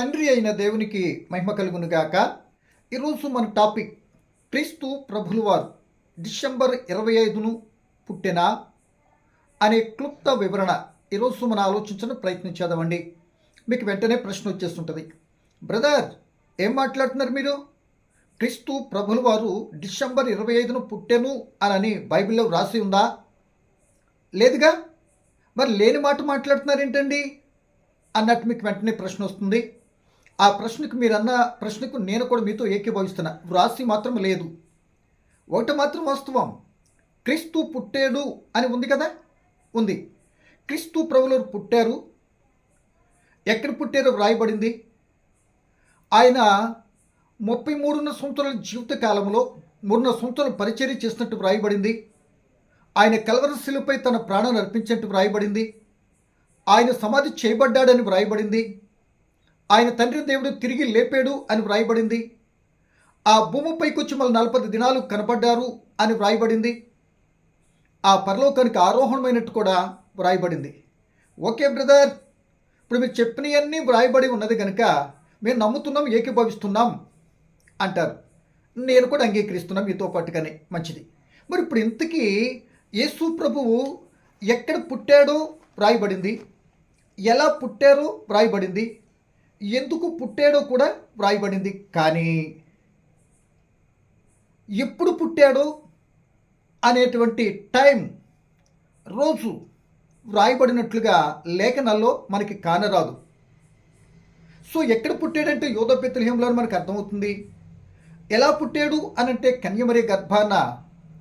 తండ్రి అయిన దేవునికి మహిమ కలుగును గాక. ఈరోజు మన టాపిక్ క్రీస్తు ప్రభులవారు డిసెంబర్ ఇరవై ఐదును పుట్టిన అనే క్లుప్త వివరణ ఈరోజు మనం ఆలోచించడం ప్రయత్నించేదామండి మీకు వెంటనే ప్రశ్న వచ్చేస్తుంటుంది. బ్రదర్ ఏం మాట్లాడుతున్నారు మీరు? క్రీస్తు ప్రభులు వారు డిసెంబర్ ఇరవై ఐదును పుట్టెను అని బైబిల్లో వ్రాసి ఉందా? లేదుగా? మరి లేని మాట మాట్లాడుతున్నారు ఏంటండి అన్నట్టు మీకు వెంటనే ప్రశ్న వస్తుంది. ఆ ప్రశ్నకు మీరన్న ప్రశ్నకు నేను కూడా మీతో ఏకీభవిస్తున్నా. వ్రాసి మాత్రం లేదు. ఒకటి మాత్రం వాస్తవం. క్రీస్తు పుట్టాడు అని ఉంది కదా? ఉంది. క్రీస్తు ప్రభులు పుట్టారు. ఎక్కడ పుట్టారో వ్రాయబడింది. ఆయన ముప్పై మూడున్న సంవత్సరాల జీవిత కాలంలో మూడున్న సంవత్సరాలు పరిచర్య చేసినట్టు వ్రాయబడింది. ఆయన కలవరశిలపై తన ప్రాణాన్ని అర్పించినట్టు వ్రాయబడింది. ఆయన సమాధి చేయబడ్డాడని వ్రాయబడింది. ఆయన తండ్రి దేవుడు తిరిగి లేపాడు అని వ్రాయబడింది. ఆ భూమిపై వచ్చి మళ్ళీ నలభై దినాలు కనపడ్డారు అని వ్రాయబడింది. ఆ పరలోకానికి ఆరోహణమైనట్టు కూడా వ్రాయబడింది. ఓకే బ్రదర్ ఇప్పుడు మీరు చెప్పినవన్నీ వ్రాయబడి ఉన్నది కనుక మేము నమ్ముతున్నాం ఏకీభవిస్తున్నాం అంటారు. నేను కూడా అంగీకరిస్తున్నాం మీతో పాటుగానే మంచిది. మరి ఇప్పుడు ఇంతకీ యేసు ప్రభువు ఎక్కడ పుట్టాడో వ్రాయబడింది. ఎలా పుట్టారో వ్రాయబడింది. ఎందుకు పుట్టాడో కూడా వ్రాయబడింది. కానీ ఎప్పుడు పుట్టాడో అనేటువంటి టైం రోజు వ్రాయబడినట్లుగా లేఖనాల్లో మనకి కానరాదు. సో ఎక్కడ పుట్టాడంటే యోధ పెత్రహేంలో మనకు అర్థమవుతుంది. ఎలా పుట్టాడు అనంటే కన్యమరే గర్భాన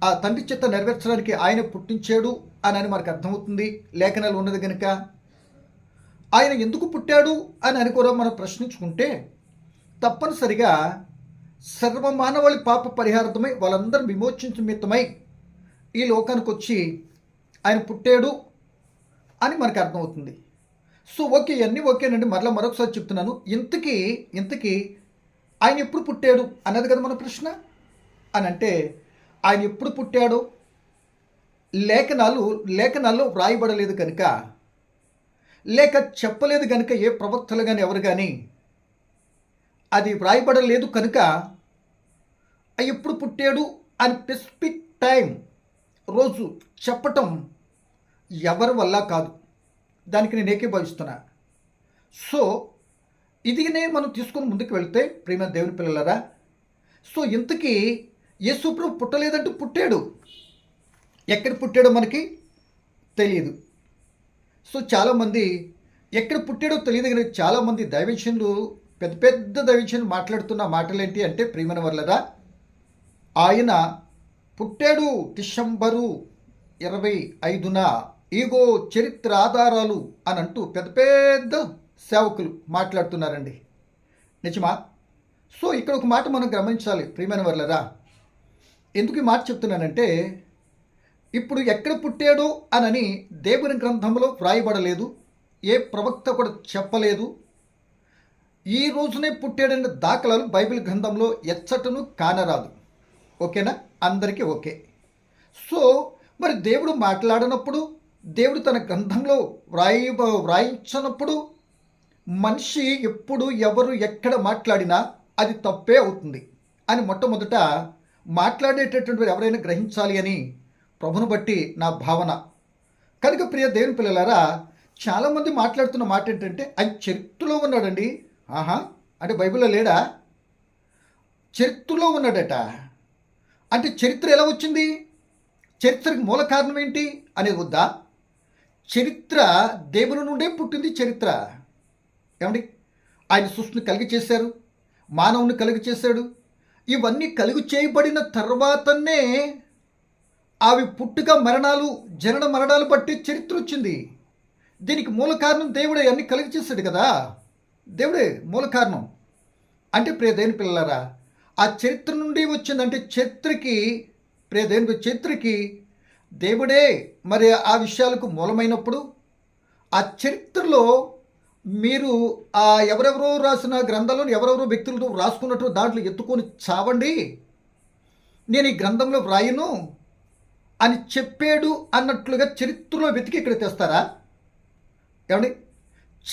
ఆ తండ్రి చెత్త నెరవేర్చడానికి ఆయన పుట్టించాడు అని అని మనకు అర్థమవుతుంది. లేఖనాలు ఉన్నది కనుక ఆయన ఎందుకు పుట్టాడు అని అని కూడా మనం ప్రశ్నించుకుంటే తప్పనిసరిగా సర్వమానవాళి పాప పరిహారతమై వాళ్ళందరూ విమోచించ నిమిత్తమై ఈ లోకానికి వచ్చి ఆయన పుట్టాడు అని మనకు అర్థమవుతుంది. సో ఓకే అన్నీ ఓకేనండి. మరలా మరొకసారి చెప్తున్నాను. ఇంతకీ ఇంతకీ ఆయన ఎప్పుడు పుట్టాడు అన్నది కదా మన ప్రశ్న? అని అంటే ఆయన ఎప్పుడు పుట్టాడు? లేఖనాలు లేఖనాల్లో వ్రాయబడలేదు కనుక లేక చెప్పలేదు కనుక ఏ ప్రవక్తలు కానీ ఎవరు కానీ అది వ్రాయబడలేదు కనుక ఎప్పుడు పుట్టాడు అని స్పెసిఫిక్ టైం రోజు చెప్పటం ఎవరి వల్ల కాదు. దానికి నేను ఏకీభవిస్తున్నా సో ఇదినే మనం తీసుకొని ముందుకు వెళ్తే ప్రేమ దేవుని పిల్లలరా సో ఇంతకీ యేసుప్రభు పుట్టలేదంటే పుట్టాడు. ఎక్కడ పుట్టాడో మనకి తెలియదు. సో చాలామంది ఎక్కడ పుట్టాడో తెలియదు కానీ చాలామంది దైవజనులు పెద్ద పెద్ద దైవజనులు మాట్లాడుతున్న మాటలు ఏంటి అంటే ప్రియమైన వర్లరా ఆయన పుట్టాడు డిసెంబరు ఇరవై ఐదున ఈగో చరిత్ర ఆధారాలు అని అంటూ పెద్ద పెద్ద సేవకులు మాట్లాడుతున్నారండి. నిజమా? సో ఇక్కడ ఒక మాట మనం గమనించాలి ప్రియమైన వర్లరా. ఎందుకు ఈ మాట చెప్తున్నానంటే ఇప్పుడు ఎక్కడ పుట్టాడో అనని దేవుని గ్రంథంలో వ్రాయబడలేదు ఏ ప్రవక్త కూడా చెప్పలేదు. ఈ రోజునే పుట్టాడనే దాఖలాలు బైబిల్ గ్రంథంలో ఎచ్చటను కానరాదు. ఓకేనా? అందరికీ ఓకే. సో మరి దేవుడు మాట్లాడినప్పుడు దేవుడు తన గ్రంథంలో వ్రాయి వ్రాయించినప్పుడు మనిషి ఎప్పుడు ఎవరు ఎక్కడ మాట్లాడినా అది తప్పే అవుతుంది. అని మొట్టమొదట మాట్లాడేటటువంటి ఎవరైనా గ్రహించాలి అని ప్రభును బట్టి నా భావన. కనుక ప్రియ దేవుని పిల్లలారా చాలామంది మాట్లాడుతున్న మాట ఏంటంటే ఆయన చరిత్రలో ఉన్నాడండి. ఆహా అంటే బైబిల్లో లేడా? చరిత్రలో ఉన్నాడట. అంటే చరిత్ర ఎలా వచ్చింది? చరిత్రకు మూల కారణం ఏంటి అనేది వద్దా? చరిత్ర దేవుని నుండే పుట్టింది చరిత్ర. ఏమండి? ఆయన సృష్టిని కలిగి చేశారు మానవుని కలిగి చేశాడు. ఇవన్నీ కలుగు చేయబడిన తర్వాతనే అవి పుట్టుక మరణాలు జనన మరణాలు బట్టి చరిత్ర వచ్చింది. దీనికి మూల కారణం దేవుడే అన్ని కలిగి చేశాడు కదా. దేవుడే మూల కారణం. అంటే ప్రియ దేని పిల్లలారా ఆ చరిత్ర నుండి వచ్చిందంటే చరిత్రకి ప్రియ దేని చరిత్రకి దేవుడే మరి ఆ విషయాలకు మూలమైనప్పుడు ఆ చరిత్రలో మీరు ఆ ఎవరెవరో రాసిన గ్రంథాలను ఎవరెవరో వ్యక్తులతో రాసుకున్నట్టు దాంట్లో ఎత్తుకొని చావండి. నేను ఈ గ్రంథంలో వ్రాయను. అని చెప్పాడు అన్నట్లుగా చరిత్రలో వెతికి ఇక్కడ తెస్తారా? ఏమండి?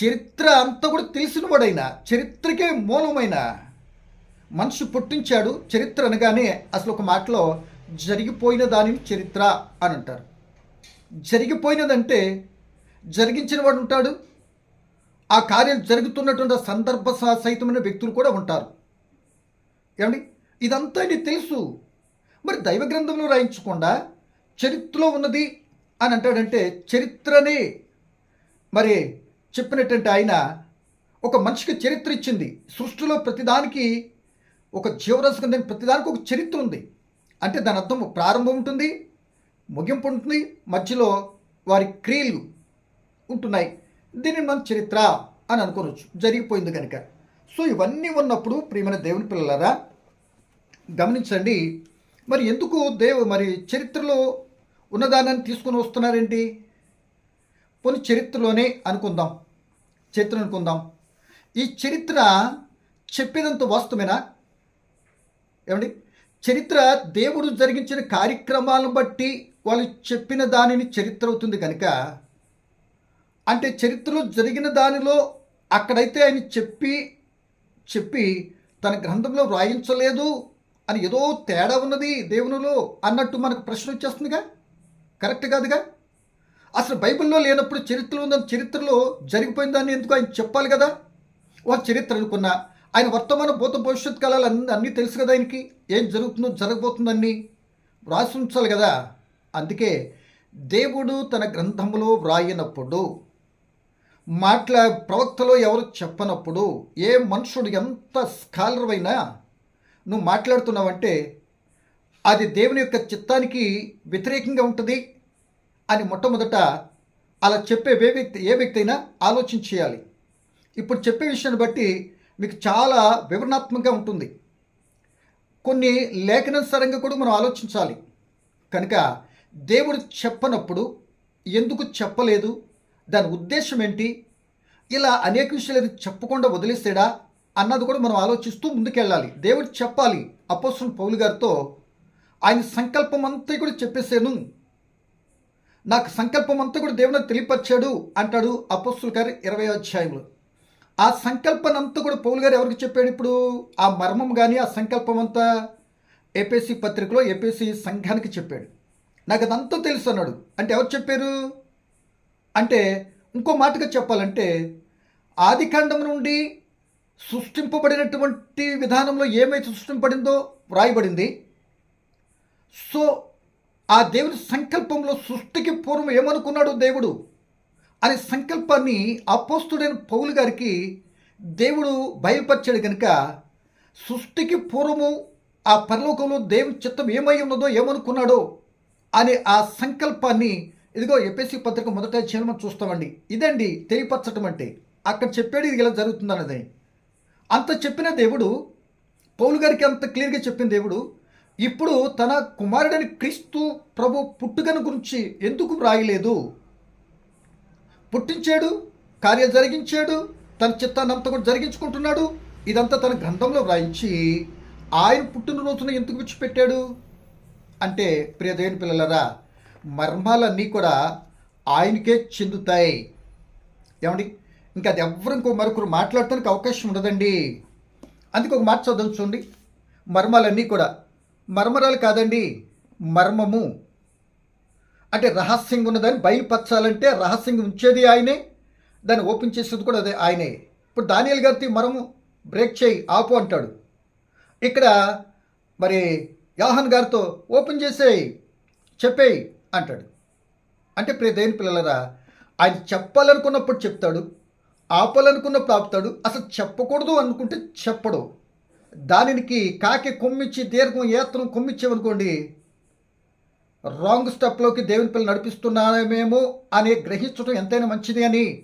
చరిత్ర అంతా కూడా తెలిసినవాడైనా చరిత్రకే మూలమైన మనిషి పుట్టించాడు చరిత్ర అనగానే అసలు ఒక మాటలో జరిగిపోయిన దానిని చరిత్ర అని అంటారు. జరిగిపోయినదంటే జరిగించిన వాడు ఉంటాడు. ఆ కార్యం జరుగుతున్నటువంటి సందర్భ సహితమైన వ్యక్తులు కూడా ఉంటారు. ఏమండి? ఇదంతా నీకు తెలుసు. మరి దైవ గ్రంథంలో రాయించకుండా చరిత్రలో ఉన్నది అని అంటాడంటే చరిత్రనే. మరి చెప్పినట్టంటే ఆయన ఒక మనిషికి చరిత్ర ఇచ్చింది. సృష్టిలో ప్రతిదానికి ఒక జీవరాశి కింద ప్రతిదానికి ఒక చరిత్ర ఉంది. అంటే దాని అర్థం ప్రారంభం ఉంటుంది ముగింపు ఉంటుంది మధ్యలో వారి క్రియలు ఉంటున్నాయి. దీనిని మనం చరిత్ర అని అనుకోవచ్చు. జరిగిపోయింది కనుక సో ఇవన్నీ ఉన్నప్పుడు ప్రియమైన దేవుని పిల్లలారా గమనించండి. మరి ఎందుకు దేవు మరి చరిత్రలో ఉన్నదానాన్ని తీసుకొని వస్తున్నారేంటి? కొన్ని చరిత్రలోనే అనుకుందాం. చరిత్ర అనుకుందాం. ఈ చరిత్ర చెప్పినంత వాస్తవేనా ఏమండి? చరిత్ర దేవుడు జరిగించిన కార్యక్రమాలను బట్టి వాళ్ళు చెప్పిన దానిని చరిత్ర అవుతుంది కనుక అంటే చరిత్రలో జరిగిన దానిలో అక్కడైతే ఆయన చెప్పి చెప్పి తన గ్రంథంలో వ్రాయించలేదు అని ఏదో తేడా ఉన్నది దేవునిలో అన్నట్టు మనకు ప్రశ్న వచ్చేస్తుందిగా? కరెక్ట్ కాదుగా? అసలు బైబిల్లో లేనప్పుడు చరిత్రలో ఉందని చరిత్రలో జరిగిపోయిన దాన్ని ఎందుకు ఆయన చెప్పాలి కదా? వారు చరిత్ర అనుకున్నా ఆయన వర్తమాన భూత భవిష్యత్ కాలాలు అన్ని అన్నీ తెలుసు కదా ఆయనకి? ఏం జరుగుతుందో జరగబోతుందని వ్రాసి ఉంచాలి కదా? అందుకే దేవుడు తన గ్రంథంలో వ్రాయినప్పుడు మాట్లా ప్రవక్తలో ఎవరు చెప్పనప్పుడు ఏ మనుషుడు ఎంత స్కాలర్ అయినా నువ్వు మాట్లాడుతున్నావంటే అది దేవుని యొక్క చిత్తానికి వ్యతిరేకంగా ఉంటుంది అని మొట్టమొదట అలా చెప్పే ఏ వ్యక్తి ఏ వ్యక్తి అయినా ఆలోచన చేయాలి. ఇప్పుడు చెప్పే విషయాన్ని బట్టి మీకు చాలా వివరణాత్మకంగా ఉంటుంది. కొన్ని లేఖనానుసారంగా కూడా మనం ఆలోచించాలి. కనుక దేవుడు చెప్పనప్పుడు ఎందుకు చెప్పలేదు? దాని ఉద్దేశం ఏంటి? ఇలా అనేక విషయాలు ఏది చెప్పకుండా వదిలేసాడా? అన్నది కూడా మనం ఆలోచిస్తూ ముందుకెళ్ళాలి. దేవుడు చెప్పాలి. అపోసం పౌలు గారితో ఆయన సంకల్పం అంతా కూడా చెప్పేశాను. నాకు సంకల్పం అంతా కూడా దేవుని తెలియపరిచాడు అంటాడు అపోస్తుల గారి ఇరవై అధ్యాయంలో. ఆ సంకల్పం అంతా కూడా పౌలు గారు ఎవరికి చెప్పాడు ఇప్పుడు? ఆ మర్మం కానీ ఆ సంకల్పం అంతా ఏపీసీ పత్రికలో ఏపీసీ సంఘానికి చెప్పాడు. నాకు అదంతా తెలుసు అన్నాడు. అంటే ఎవరు చెప్పారు? అంటే ఇంకో మాటగా చెప్పాలంటే ఆదికాండం నుండి సృష్టింపబడినటువంటి విధానంలో ఏమైతే సృష్టింపబడిందో వ్రాయబడింది సో ఆ దేవుని సంకల్పంలో సృష్టికి పూర్వం ఏమనుకున్నాడు దేవుడు? అనే సంకల్పాన్ని అపోస్తుడైన పౌలు గారికి దేవుడు బయలుపరిచాడు కనుక సృష్టికి పూర్వము ఆ పరలోకంలో దేవుని చిత్తం ఏమై ఉన్నదో ఏమనుకున్నాడో అనే ఆ సంకల్పాన్ని ఇదిగో ఎపిఎస్సి పత్రిక మొదట అధ్యాయంలో మనం చూస్తామండి. ఇదండి తెలియపరచటం అంటే. అక్కడ చెప్పాడు ఇది ఇలా జరుగుతుందన్నది. అంత చెప్పిన దేవుడు పౌలు గారికి అంత క్లియర్గా చెప్పిన దేవుడు ఇప్పుడు తన కుమారుడని క్రీస్తు ప్రభు పుట్టుకను గురించి ఎందుకు వ్రాయలేదు? పుట్టించాడు కార్యం జరిగించాడు తన చిత్తాన్ని అంతా కూడా జరిగించుకుంటున్నాడు ఇదంతా తన గ్రంథంలో వ్రాయించి ఆయన పుట్టినరోజున ఎందుకు విడిచిపెట్టాడు? అంటే ప్రియదేవుని పిల్లలరా మర్మాలన్నీ కూడా ఆయనకే చెందుతాయి. ఏమండి? ఇంకా అది ఎవరు ఇంకో మరొకరు మాట్లాడటానికి అవకాశం ఉండదండి. అందుకే ఒక మాట చదవచ్చు మర్మాలన్నీ కూడా మర్మరాలు కాదండి మర్మము. అంటే రహస్యంగా ఉన్నదాన్ని బయలుపరచాలంటే రహస్యంగా ఉంచేది ఆయనే దాన్ని ఓపెన్ చేసేది కూడా అదే ఆయనే. ఇప్పుడు దానియల్ గారి మరము బ్రేక్ చేయి ఆపు అంటాడు. ఇక్కడ మరి యాహన్ గారితో ఓపెన్ చేసేయి చెప్పేయి అంటాడు. అంటే ప్రియ దేని పిల్లలరా ఆయన చెప్పాలనుకున్నప్పుడు చెప్తాడు ఆపాలనుకున్నప్పుడు ఆపుతాడు అసలు చెప్పకూడదు అనుకుంటే చెప్పడు. దానికి కాకి కొమ్మిచ్చి దీర్ఘం ఏత్రం కొమ్మిచ్చామనుకోండి రాంగ్ స్టెప్లోకి దేవుని పిల్లలు నడిపిస్తున్నామేమో అని గ్రహించడం ఎంతైనా మంచిది అని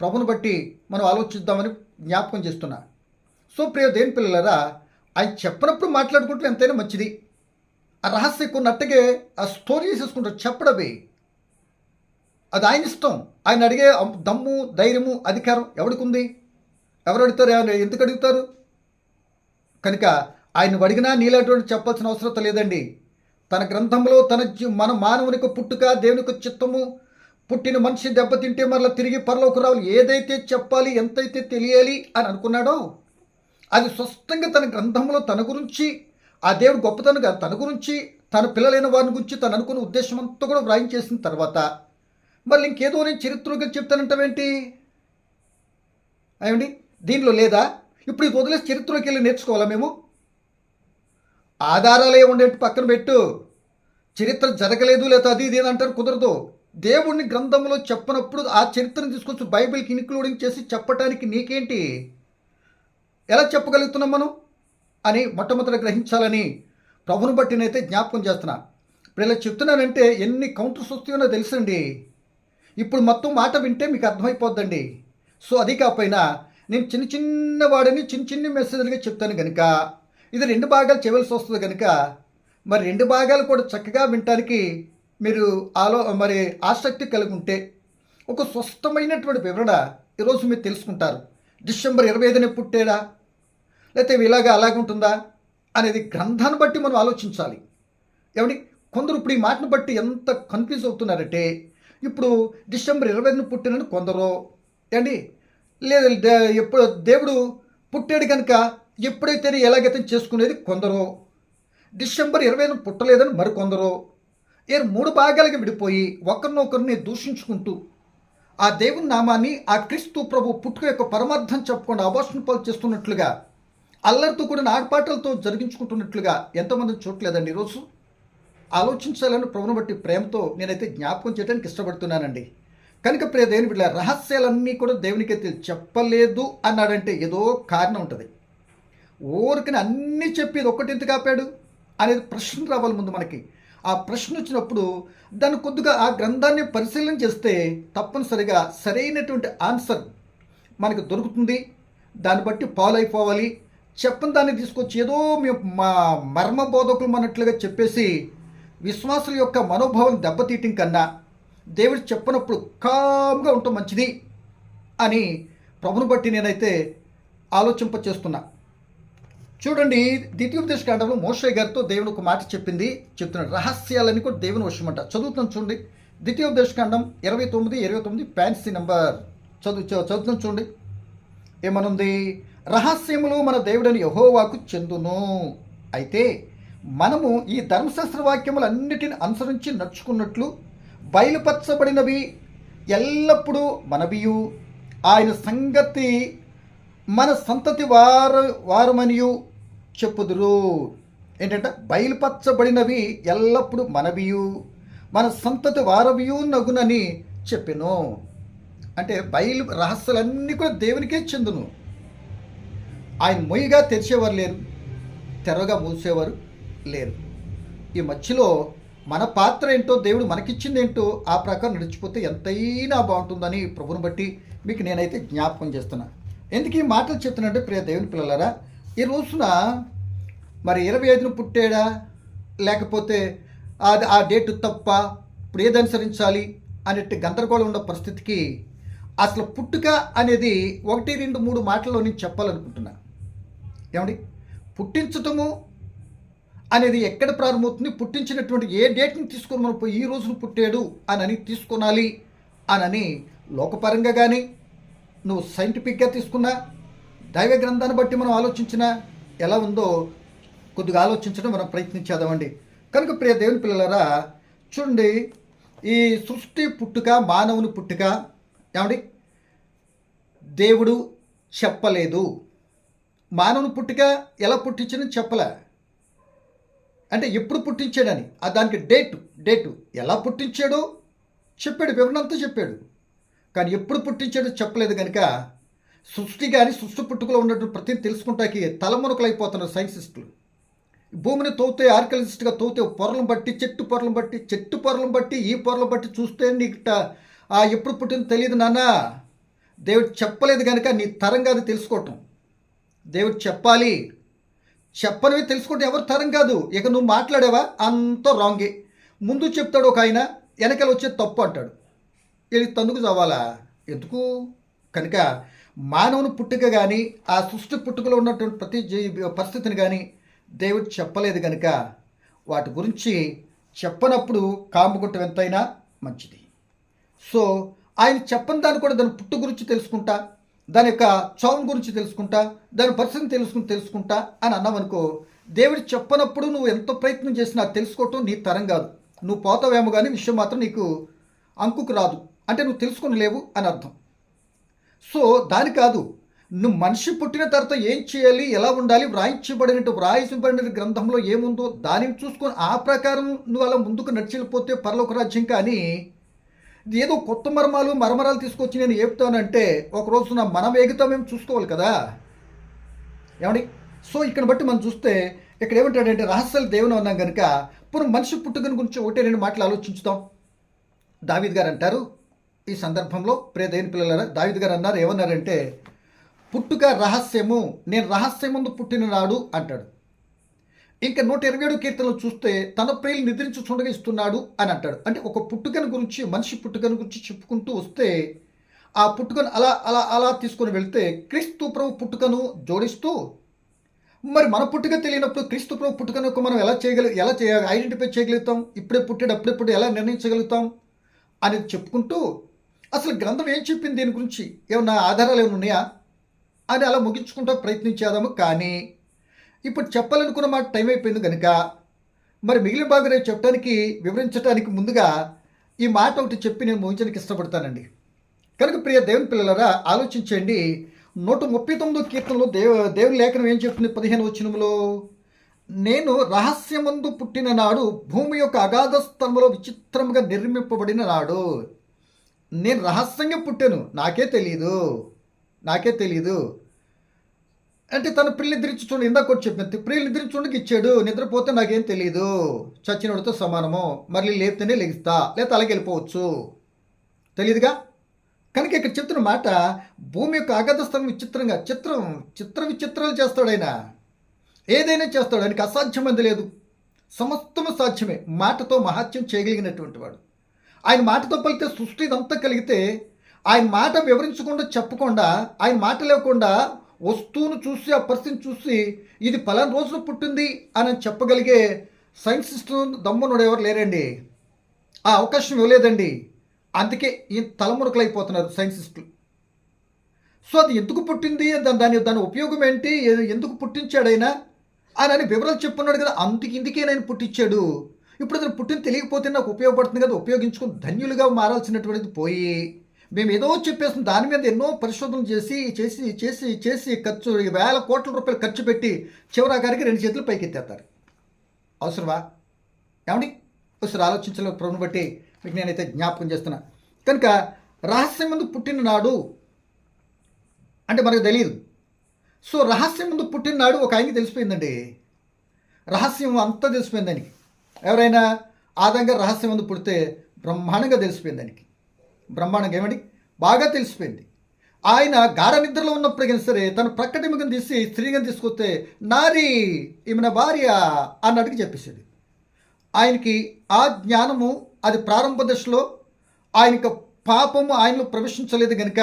ప్రభుని బట్టి మనం ఆలోచిద్దామని జ్ఞాపకం చేస్తున్నా. సో ప్రియ దేవుని పిల్లలరా ఆయన చెప్పినప్పుడు మాట్లాడుకుంటే ఎంతైనా మంచిది. ఆ రహస్యం కొన్నట్టుగా ఆ స్టోరీ చేసేసుకుంటారు చెప్పడమే. అది ఆయన ఇష్టం. ఆయన అడిగే దమ్ము ధైర్యము అధికారం ఎవరికి ఉంది? ఎవరు అడుగుతారు? ఎందుకు అడుగుతారు? కనుక ఆయన అడిగినా నీలాంటి చెప్పాల్సిన అవసరం లేదండి. తన గ్రంథంలో తన మన మానవునికి పుట్టుక దేవునికి చిత్తము పుట్టిన మనిషి దెబ్బతింటే మరలా తిరిగి పరలోకి రావాలి. ఏదైతే చెప్పాలి ఎంతైతే తెలియాలి అని అనుకున్నాడో అది స్పష్టంగా తన గ్రంథంలో తన గురించి ఆ దేవుడు గొప్పతనంగా తన గురించి తన పిల్లలైన వారిని గురించి తను అనుకున్న ఉద్దేశం అంతా కూడా వ్రాయించేసిన తర్వాత మళ్ళీ ఇంకేదో నేను చరిత్రగా చెప్తానంటావేంటి? ఏమండి? దీనిలో లేదా? ఇప్పుడు ఇది వదిలేసి చరిత్రలోకి వెళ్ళి నేర్చుకోవాలా మేము? ఆధారాలే ఉండేట్టు పక్కన పెట్టు. చరిత్ర జరగలేదు లేదా అది ఇది అంటారు కుదరదు. దేవుణ్ణి గ్రంథంలో చెప్పనప్పుడు ఆ చరిత్రను తీసుకొచ్చి బైబిల్కి ఇన్క్లూడింగ్ చేసి చెప్పటానికి నీకేంటి? ఎలా చెప్పగలుగుతున్నాం మనం? అని మొట్టమొదట గ్రహించాలని ప్రభును బట్టి నేనైతే జ్ఞాపకం చేస్తున్నా. ఇప్పుడు ఇలా చెప్తున్నానంటే ఎన్ని కౌంటర్స్ వస్తాయో తెలుసండి. ఇప్పుడు మొత్తం మాట వింటే మీకు అర్థమైపోద్దండి. సో అది కాకపోయినా నేను చిన్న చిన్న వాడిని చిన్న చిన్న మెసేజ్లుగా చెప్తాను కనుక ఇది రెండు భాగాలు చేయవలసి వస్తుంది కనుక మరి రెండు భాగాలు కూడా చక్కగా వినటానికి మీరు ఆలో మరి ఆసక్తి కలిగి ఉంటే ఒక స్వస్థమైనటువంటి వివరణ ఈరోజు మీరు తెలుసుకుంటారు. డిసెంబర్ ఇరవై ఐదునే పుట్టేడా లేకపోతే ఇలాగా అలాగుంటుందా? అనేది గ్రంథాన్ని బట్టి మనం ఆలోచించాలి. ఏమండి? కొందరు ఇప్పుడు ఈ మాటను బట్టి ఎంత కన్ఫ్యూజ్ అవుతున్నారంటే ఇప్పుడు డిసెంబర్ ఇరవై ఐదున పుట్టినని కొందరు ఏండి లేదు ఎప్పుడు దేవుడు పుట్టాడు కనుక ఎప్పుడైతే ఎలాగైతే చేసుకునేది కొందరు. డిసెంబర్ ఇరవై పుట్టలేదని మరికొందరు. ఏ మూడు భాగాలుగా విడిపోయి ఒకరినొకరిని దూషించుకుంటూ ఆ దేవుని నామాన్ని ఆ క్రీస్తు ప్రభు పుట్టుక యొక్క పరమార్థం చెప్పకుండా అభాషణ పాలు చేస్తున్నట్లుగా అల్లరితో కూడిన ఆటపాటలతో జరిగించుకుంటున్నట్లుగా ఎంతమంది చూడలేదండి ఈరోజు. ఆలోచించాలని ప్రభుని బట్టి ప్రేమతో నేనైతే జ్ఞాపకం చేయడానికి ఇష్టపడుతున్నానండి. కనుక ప్రియ దేవుని బిడ్డ రహస్యాలన్నీ కూడా దేవునికైతే చెప్పలేదు అన్నాడంటే ఏదో కారణం ఉంటుంది. ఊరికని అన్నీ చెప్పేది ఒక్కటి ఎందుకు ఆపాడు అనేది ప్రశ్న రావాలి ముందు మనకి. ఆ ప్రశ్న వచ్చినప్పుడు దాన్ని కొద్దిగా ఆ గ్రంథాన్ని పరిశీలన చేస్తే తప్పనిసరిగా సరైనటువంటి ఆన్సర్ మనకు దొరుకుతుంది. దాన్ని బట్టి ఫాలో అయిపోవాలి చెప్పని దాన్ని తీసుకొచ్చి ఏదో మేము మా మర్మ బోధకులు అన్నట్లుగా చెప్పేసి విశ్వాసుల యొక్క మనోభావం దెబ్బతీయటం కన్నా దేవుడు చెప్పనప్పుడు కామ్గా ఉండటం మంచిది అని ప్రభుని బట్టి నేనైతే ఆలోచింప చేస్తున్నా. చూడండి ద్వితీయోపదేశ కాండంలో మోషే గారితో దేవుడు ఒక మాట చెప్పింది చెప్తున్నాడు. రహస్యాలని కూడా దేవుని వశమంట. చదువుతున్నాం చూడండి. ద్వితీయోపదేశ కాండం ఇరవై తొమ్మిది ఇరవై తొమ్మిది ఫ్యాన్సీ నెంబర్ చదువు చదువుతున్నాం చదువుతాం చూడండి. ఏమనుంది? రహస్యములు మన దేవుడని యహోవాకు చెందును. అయితే మనము ఈ ధర్మశాస్త్ర వాక్యములన్నిటిని అనుసరించి నడుచుకున్నట్లు బయలుపరచబడినవి ఎల్లప్పుడూ మనవియు. ఆయన సంగతి మన సంతతి వార వారమనియు చెప్పుదురు. ఏంటంటే బయలుపరచబడినవి ఎల్లప్పుడూ మనవియు. మన సంతతి వారవియు నగునని చెప్పాను. అంటే బయలు రహస్యాలన్నీ కూడా దేవునికే చెందును. ఆయన మొయ్యిగా తెరిచేవారు లేరు. తెరగా మూసేవారు లేరు. ఈ మధ్యలో మన పాత్ర ఏంటో దేవుడు మనకిచ్చింది ఏంటో ఆ ప్రకారం నడిచిపోతే ఎంతైనా బాగుంటుందని ప్రభుని బట్టి మీకు నేనైతే జ్ఞాపకం చేస్తున్నా. ఎందుకు ఈ మాటలు చెప్తున్నట్టే ప్రియ దేవుని పిల్లలారా ఈ రోజున మరి ఇరవై ఐదున పుట్టాడా? లేకపోతే అది ఆ డేట్ తప్ప ఇప్పుడు ఏది అనుసరించాలి అనేటి గందరగోళం ఉన్న పరిస్థితికి అసలు పుట్టుక అనేది ఒకటి రెండు మూడు మాటల్లో నేను చెప్పాలనుకుంటున్నా. ఏమండి? పుట్టించటము అనేది ఎక్కడ ప్రారంభమవుతుంది? పుట్టించినటువంటి ఏ డేట్ని తీసుకొని మనం పోయి ఈ రోజున పుట్టాడు అని తీసుకొనాలి అనని లోకపరంగా కానీ నువ్వు సైంటిఫిక్గా తీసుకున్నా దైవ గ్రంథాన్ని బట్టి మనం ఆలోచించినా ఎలా ఉందో కొద్దిగా ఆలోచించడం మనం ప్రయత్నించేదామండి కనుక ప్రియ దేవుని పిల్లలారా చూడండి ఈ సృష్టి పుట్టుక మానవుని పుట్టుక ఏమండి? దేవుడు చెప్పలేదు. మానవుని పుట్టుక ఎలా పుట్టించని చెప్పలే. అంటే ఎప్పుడు పుట్టించాడని. ఆ దానికి డేటు డేటు. ఎలా పుట్టించాడో చెప్పాడు వివరణంతా చెప్పాడు. కానీ ఎప్పుడు పుట్టించాడో చెప్పలేదు కనుక సృష్టి కానీ సృష్టి పుట్టుకలో ఉన్నటువంటి ప్రతి తెలుసుకుంటాకి తలమునకలైపోతున్నారు సైన్సిస్టులు భూమిని తవ్వుతే ఆర్కలజిస్ట్గా తవ్వుతే పొరలను బట్టి చెట్టు పొరలను బట్టి చెట్టు పొరలను బట్టి ఈ పొరలను బట్టి చూస్తే నీకు ఆ ఎప్పుడు పుట్టిందో తెలియదు నాన్న. దేవుడు చెప్పలేదు కనుక నీ తరంగా అది తెలుసుకోవటం. దేవుడు చెప్పాలి. చెప్పనివి తెలుసుకుంటే ఎవరు తరం కాదు. ఇక నువ్వు మాట్లాడావా? అంత రాంగే. ముందు చెప్తాడు ఒక ఆయన వెనకాల వచ్చే తప్పు అంటాడు. ఇది తందుకు చవ్వాలా ఎందుకు? కనుక మానవుని పుట్టుక కానీ ఆ సృష్టి పుట్టుకలో ఉన్నటువంటి ప్రతి పరిస్థితిని కానీ దేవుడు చెప్పలేదు కనుక వాటి గురించి చెప్పనప్పుడు కాముకుంటం ఎంతైనా మంచిది. సో ఆయన చెప్పని దాన్ని కూడా దాని పుట్టు గురించి తెలుసుకుంటా. దాని యొక్క చౌన్ గురించి తెలుసుకుంటా దాని పరిస్థితిని తెలుసుకుని తెలుసుకుంటా అని అన్నామనుకో దేవుడు చెప్పనప్పుడు నువ్వు ఎంత ప్రయత్నం చేసినా తెలుసుకోవటం నీ తరం కాదు. నువ్వు పోతావేమో కానీ విషయం మాత్రం నీకు అంకుకు రాదు. అంటే నువ్వు తెలుసుకుని లేవు అని అర్థం. సో దాని కాదు. నువ్వు మనిషి పుట్టిన తర్వాత ఏం చేయాలి ఎలా ఉండాలి వ్రాయించబడినట్టు వ్రాయించబడిన గ్రంథంలో ఏముందో దానిని చూసుకొని ఆ ప్రకారం నువ్వు అలా ముందుకు నడిచిపోతే పరలోక రాజ్యం కానీ ఏదో కొత్త మర్మాలు మరమరాలు తీసుకొచ్చి నేను ఏపుతానంటే ఒక రోజున మనం ఏగుతామేమో చూసుకోవాలి కదా? ఏమండి? సో ఇక్కడ బట్టి మనం చూస్తే ఇక్కడ ఏమంటాడంటే రహస్యాలు దేవుని అన్నాం కనుక ఇప్పుడు మనిషి పుట్టుకని గురించి ఒకటే రెండు మాటలు ఆలోచించుదాం. దావిద్ గారు అంటారు ఈ సందర్భంలో ప్రియ పిల్లలు పిల్లల దావిద్ గారు అన్నారు ఏమన్నారంటే పుట్టుక రహస్యము నేను రహస్యం ముందు పుట్టిన నాడు అంటాడు. ఇంకా నూట ఇరవై ఏడు కీర్తనలు చూస్తే తన ప్రియులు నిద్రించుచుండగా ఇస్తున్నాడు అని అంటాడు. అంటే ఒక పుట్టుకను గురించి మనిషి పుట్టుకను గురించి చెప్పుకుంటూ వస్తే ఆ పుట్టుకను అలా అలా అలా తీసుకొని వెళ్తే క్రీస్తు ప్రభు పుట్టుకను జోడిస్తూ మరి మన పుట్టుక తెలియనప్పుడు క్రీస్తు ప్రభు పుట్టుకను మనం ఎలా చేయగలి ఎలా చేయ ఐడెంటిఫై చేయగలుగుతాం? ఇప్పుడే పుట్టాడు అప్పుడెప్పుడు ఎలా నిర్ణయించగలుగుతాం? అనేది చెప్పుకుంటూ అసలు గ్రంథం ఏం చెప్పింది దీని గురించి? ఏమన్నా ఆధారాలు ఏమైనా ఉన్నాయా? అని అలా ముగించుకుంటూ ప్రయత్నించేదాము కానీ ఇప్పుడు చెప్పాలనుకున్న మాట టైం అయిపోయింది కనుక మరి మిగిలిన భాగం రేపు చెప్పడానికి వివరించడానికి ముందుగా ఈ మాట ఒకటి చెప్పి నేను ముగించడానికి ఇష్టపడతానండి. కనుక ప్రియ దేవుని పిల్లలరా ఆలోచించండి. నూట ముప్పై తొమ్మిదో కీర్తనలో దేవ దేవుని లేఖనం ఏం చెప్తుంది? పదిహేను వచనంలో నేను రహస్యమందు పుట్టిన నాడు భూమి యొక్క అగాధ స్థలంలో విచిత్రంగా నిర్మింపబడిన నాడు నేను రహస్యంగా పుట్టాను. నాకే తెలియదు నాకే తెలియదు అంటే తను ప్రియులు నిద్రించి ఇందాక కూడా చెప్పింది ప్రియులు నిద్రించుండకి ఇచ్చాడు నిద్రపోతే నాకేం తెలియదు చచ్చినోడితో సమానము మళ్ళీ లేపితేనే లెగిస్తా లేకపోతే అలాగే వెళ్ళిపోవచ్చు. తెలియదుగా కనుక ఇక్కడ చెప్తున్న మాట భూమి యొక్క అగధస్థలం విచిత్రంగా చిత్రం చిత్ర విచిత్రాలు చేస్తాడు ఆయన. ఏదైనా చేస్తాడు ఆయనకి అసాధ్యమైంది లేదు. సమస్తము సాధ్యమే మాటతో మహాత్యం చేయగలిగినటువంటి వాడు. ఆయన మాటతో పలితే సృష్టి ఇదంతా కలిగితే ఆయన మాట వివరించకుండా చెప్పకుండా ఆయన మాట లేకుండా వస్తువును చూసి ఆ పరిస్థితిని చూసి ఇది పలానా రోజున పుట్టింది అని చెప్పగలిగే సైంటిస్ట్ దమ్మునుడు ఎవరు లేరండి? ఆ అవకాశం ఇవ్వలేదండి. అందుకే ఈ తలమునకలు అయిపోతున్నారు సైంటిస్టులు సో అది ఎందుకు పుట్టింది? దాని దాని దాని ఉపయోగం ఏంటి? ఎందుకు పుట్టించాడైనా? అని అని వివరాలు చెప్పున్నాడు కదా అందుకు ఇందుకే నేను పుట్టించాడు. ఇప్పుడు అతను పుట్టిన తెలియకపోతే నాకు ఉపయోగపడుతుంది కదా ఉపయోగించుకుని ధన్యులుగా మారాల్సినటువంటిది పోయి మేము ఏదో చెప్పేస్తుంది దాని మీద ఎన్నో పరిశోధనలు చేసి చేసి చేసి చేసి ఖర్చు వేల కోట్ల రూపాయలు ఖర్చు పెట్టి చివరా గారికి రెండు చేతులు పైకెత్తేస్తారు. అవసరమా? ఏమండి? ఒకసారి ఆలోచించలే ప్రభుని బట్టి మీకు నేనైతే జ్ఞాపకం చేస్తున్నా. కనుక రహస్యం ముందు పుట్టిన నాడు అంటే మనకు తెలియదు సో రహస్యం ముందు పుట్టిన నాడు ఒక ఆయనకి తెలిసిపోయిందండి. రహస్యం అంతా తెలిసిపోయింది దానికి ఎవరైనా ఆదంగా రహస్యం ముందు పుడితే బ్రహ్మాండంగా తెలిసిపోయింది దానికి బ్రహ్మాండంగా ఏమండి? బాగా తెలిసిపోయింది. ఆయన గాఢ నిద్రలో ఉన్నప్పటికైనా సరే తన ప్రక్కటిముఖం తీసి స్త్రీగా తీసుకొస్తే నారి ఈమె నా భార్య అన్నట్టుగా చెప్పేసేది. ఆయనకి ఆ జ్ఞానము అది ప్రారంభ దశలో ఆయనకు పాపము ఆయనలో ప్రవేశించలేదు కనుక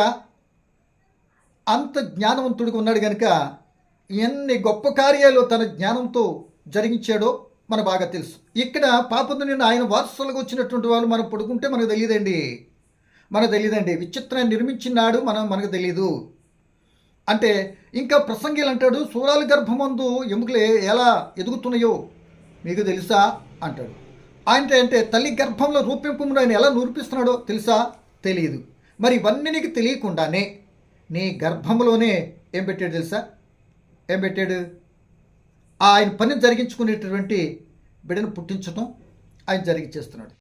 అంత జ్ఞానవంతుడిగా ఉన్నాడు కనుక ఎన్ని గొప్ప కార్యాలు తన జ్ఞానంతో జరిగించాడో మనకు బాగా తెలుసు. ఇక్కడ పాపంతో నిన్న ఆయన వారసులుగా వచ్చినటువంటి వాళ్ళు మనం పడుకుంటే మనకు తెలియదండి. మనకు తెలియదండి. విచిత్రాన్ని నిర్మించినాడు మనం మనకు తెలియదు అంటే ఇంకా ప్రసంగిలు అంటాడు సూరాల గర్భమందు ఎముకలు ఎలా ఎదుగుతున్నాయో మీకు తెలుసా అంటాడు. ఆయన అంటే తల్లి గర్భంలో రూపింపమును ఆయన ఎలా నూర్పిస్తున్నాడో తెలుసా తెలియదు మరి ఇవన్నీ నీకు తెలియకుండానే నీ గర్భంలోనే ఏం పెట్టాడు తెలుసా? ఏం పెట్టాడు? ఆయన పని జరిగించుకునేటటువంటి బిడ్డను పుట్టించడం ఆయన జరిగి చేస్తున్నాడు